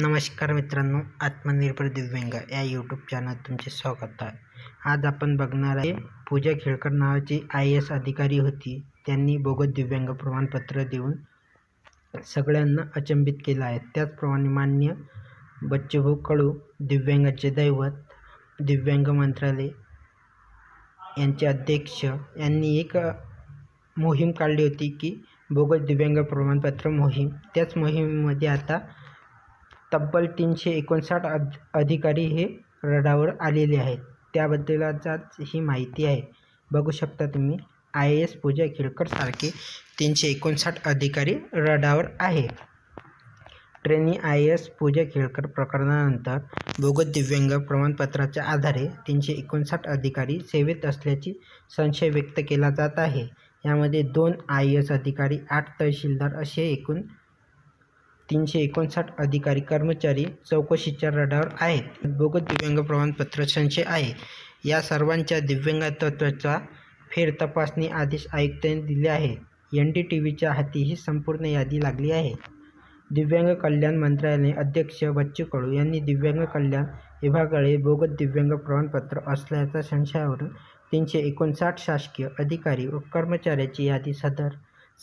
नमस्कार मित्रांनो आत्मनिर्भर दिव्यांग या यूट्यूब चॅनल तुमचे स्वागत आहे. आज आपण बघणार आहे पूजा खेळकर नावाची आय एस अधिकारी होती. त्यांनी बोगस दिव्यांग प्रमाणपत्र देऊन सगळ्यांना अचंबित केलं आहे. त्याचप्रमाणे मान्य बच्चूभाऊ कडू दिव्यांगाचे दैवत दिव्यांग मंत्रालय यांचे अध्यक्ष यांनी एक मोहीम काढली होती की बोगस दिव्यांग प्रमाणपत्र मोहीम. त्याच मोहिमेमध्ये आता तब्बल तीनशे एकोणसाठ अध अधिकारी हे रडावर आलेले आहेत. त्याबद्दलच ही माहिती आहे. बघू शकता तुम्ही आय ए एस पूजा खेळकर सारखे तीनशे एकोणसाठ अधिकारी रडावर आहे. Trainee I A S Pooja Khedkar प्रकरणानंतर बोगस दिव्यांग प्रमाणपत्राच्या आधारे तीनशे एकोणसाठ अधिकारी सेवेत असल्याची संशय व्यक्त केला जात आहे. यामध्ये दोन आय ए एस अधिकारी आठ तहसीलदार असे एकूण तीनशे एकोणसाठ अधिकारी कर्मचारी चौकशीच्या रडावर आहेत. बोगस दिव्यांग प्रमाणपत्र संशय आहे. या सर्वांच्या दिव्यांगत्वाचा फेर तपासणी आदेश आयुक्तांनी दिले आहे. एन डी टी व्हीच्या हाती ही संपूर्ण यादी लागली आहे. दिव्यांग कल्याण मंत्रालयाने अध्यक्ष बच्चू कडू यांनी दिव्यांग कल्याण विभागाकडे बोगस दिव्यांग प्रमाणपत्र असल्याच्या संशयावरून तीनशे एकोणसाठ शासकीय अधिकारी व कर्मचाऱ्याची यादी सदर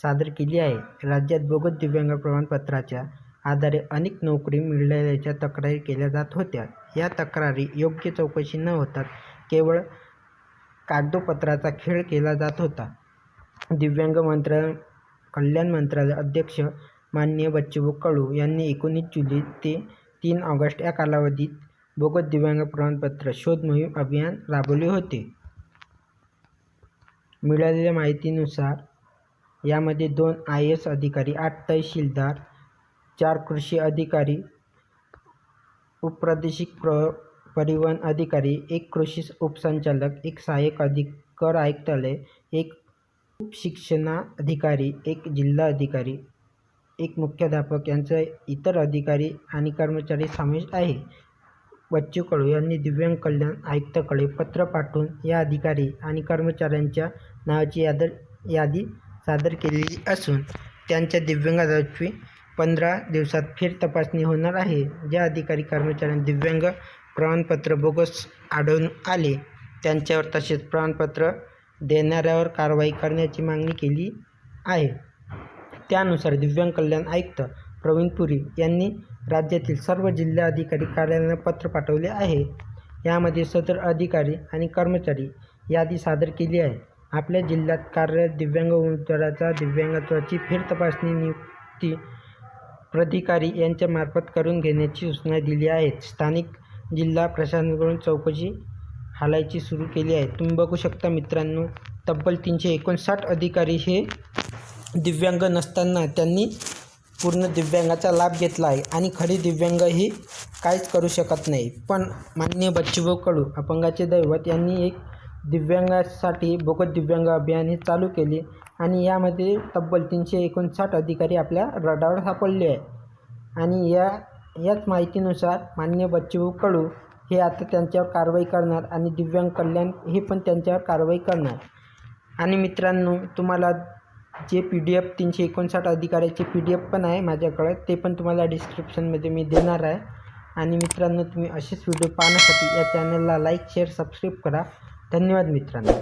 सादर केली आहे. राज्यात बोगस दिव्यांग प्रमाणपत्राच्या आधारे अनेक नोकरी मिळाल्याच्या तक्रारी केल्या जात होत्या. या तक्रारी योग्य चौकशी न होता केवळ कागदोपत्राचा खेळ केला जात होता. दिव्यांग मंत्रा कल्याण मंत्रालय अध्यक्ष माननीय बच्चूभाऊ कडू यांनी एकोणीस जुलै ते तीन ऑगस्ट या कालावधीत बोगस दिव्यांग प्रमाणपत्र शोध मोहीम अभियान राबवले होते. मिळालेल्या माहितीनुसार यामध्ये दोन आय एस अधिकारी आठ तहसीलदार चार कृषी अधिकारी उपप्रादेशिक प्र परिवहन अधिकारी एक कृषी उपसंचालक एक सहाय्यक अधिक कर आयुक्तालय एक उपशिक्षणाधिकारी एक जिल्हा अधिकारी एक मुख्याध्यापक यांचा इतर अधिकारी आणि कर्मचारी समावेश आहे. बच्चू कडू यांनी दिव्यांग कल्याण आयुक्ताकडे पत्र पाठवून या अधिकारी आणि कर्मचाऱ्यांच्या नावाची याद यादी सादर केलेली असून त्यांच्या दिव्यांगाची पंधरा दिवसात फेर तपासणी होणार आहे. ज्या अधिकारी कर्मचाऱ्यांना दिव्यांग प्रमाणपत्र बोगस आढळून आले त्यांच्यावर तसेच प्रमाणपत्र देणाऱ्यावर कारवाई करण्याची मागणी केली आहे. त्यानुसार दिव्यांग कल्याण आयुक्त प्रवीण पुरी यांनी राज्यातील सर्व जिल्हाधिकारी कार्यालयांना पत्र पाठवले आहे. यामध्ये सदर अधिकारी आणि कर्मचारी यादी सादर केली आहे. आपल्या जिल्ह्यात कार्यरत दिव्यांग उमेदवाराचा दिव्यांगत्वाची फेर तपासणी नियुक्ती प्राधिकारी यांच्यामार्फत करून घेण्याची सूचना दिली आहेत स्थानिक जिल्हा प्रशासनाकडून चौकशी हालायची सुरू केली आहे. तुम्ही बघू शकता मित्रांनो तब्बल तीनशे एकोणसाठ अधिकारी हे दिव्यांग नसताना त्यांनी पूर्ण दिव्यांगाचा लाभ घेतला आहे आणि खरी दिव्यांग ही काहीच करू शकत नाही. पण मान्य बच्चूभाऊ कडू अपंगाचे दैवत यांनी एक दिव्यांगासाठी भोगत दिव्यांग अभियान हे चालू केले आणि यामध्ये तब्बल तीनशे एकोणसाठ अधिकारी आपल्या रडावर सापडले आहे आणि या याच माहितीनुसार मान्य बच्चूभाऊ कडू हे आता त्यांच्यावर कारवाई करणार आणि दिव्यांग कल्याण हे पण त्यांच्यावर कारवाई करणार. आणि मित्रांनो तुम्हाला जे पी डी एफ तीनशे एकोणसाठ अधिकाऱ्याचे पी डी एफ पण आहे माझ्याकडे ते पण तुम्हाला डिस्क्रिप्शनमध्ये मी देणार आहे. आणि मित्रांनो तुम्ही असेच व्हिडिओ पाहण्यासाठी या चॅनलला लाईक शेअर सबस्क्राईब करा. धन्यवाद मित्रांनो.